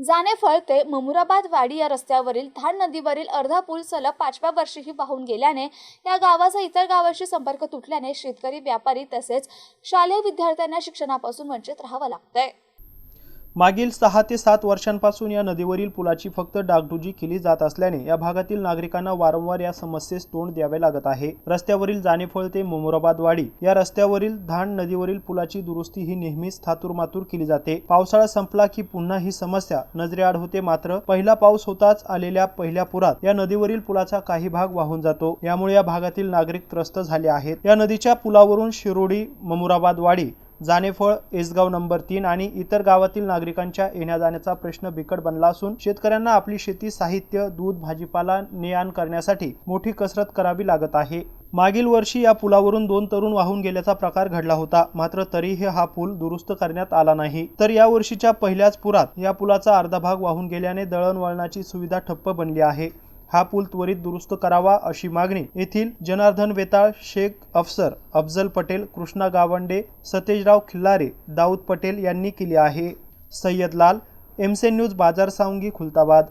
जानेफळ ते ममुराबाद वाडी या रस्त्यावरील धाड नदीवरील अर्धा पूल सलग पाचव्या वर्षीही वाहून गेल्याने या गावाचा इतर गावाशी संपर्क तुटल्याने शेतकरी व्यापारी तसेच शालेय विद्यार्थ्यांना शिक्षणापासून वंचित राहावं लागतंय. मागील सहा ते सात वर्षांपासून या नदीवरील पुलाची फक्त डागडुजी केली जात असल्याने या भागातील नागरिकांना वारंवार या समस्येस तोंड द्यावे लागत आहे. रस्त्यावरील जानेफळ ते मुमुराबाद वाडी या रस्त्यावरील धान नदीवरील पुलाची दुरुस्ती ही नेहमीच थातुरमातूर केली जाते. पावसाळा संपला की पुन्हा ही समस्या नजरेआड होते मात्र पहिला पाऊस होताच आलेल्या पहिल्या पुरात या नदीवरील पुलाचा काही भाग वाहून जातो. यामुळे या भागातील नागरिक त्रस्त झाले आहेत. या नदीच्या पुलावरून शिरोडी ममुराबादवाडी जानेफळ एसगाव नंबर तीन आणि इतर गावातील नागरिकांच्या येण्या जाण्याचा प्रश्न बिकट बनला असून शेतकऱ्यांना आपली शेती साहित्य दूध भाजीपाला ने आण करण्यासाठी मोठी कसरत करावी लागत आहे. मागील वर्षी या पुलावरून दोन तरुण वाहून गेल्याचा प्रकार घडला होता. मात्र तरीही हा पूल दुरुस्त करण्यात आला नाही. तर या वर्षीच्या पहिल्याच पुरात या पुलाचा अर्धा भाग वाहून गेल्याने दळणवळणाची सुविधा ठप्प बनली आहे. हा पूल त्वरित दुरुस्त करावा अशी मागणी येथील जनार्दन वेताळ शेख अफसर अफजल पटेल कृष्णा गावंडे सतेजराव खिल्लारे दाऊद पटेल यांनी केली आहे. सय्यद लाल एमसे न्यूज बाजार सावंगी खुलताबाद.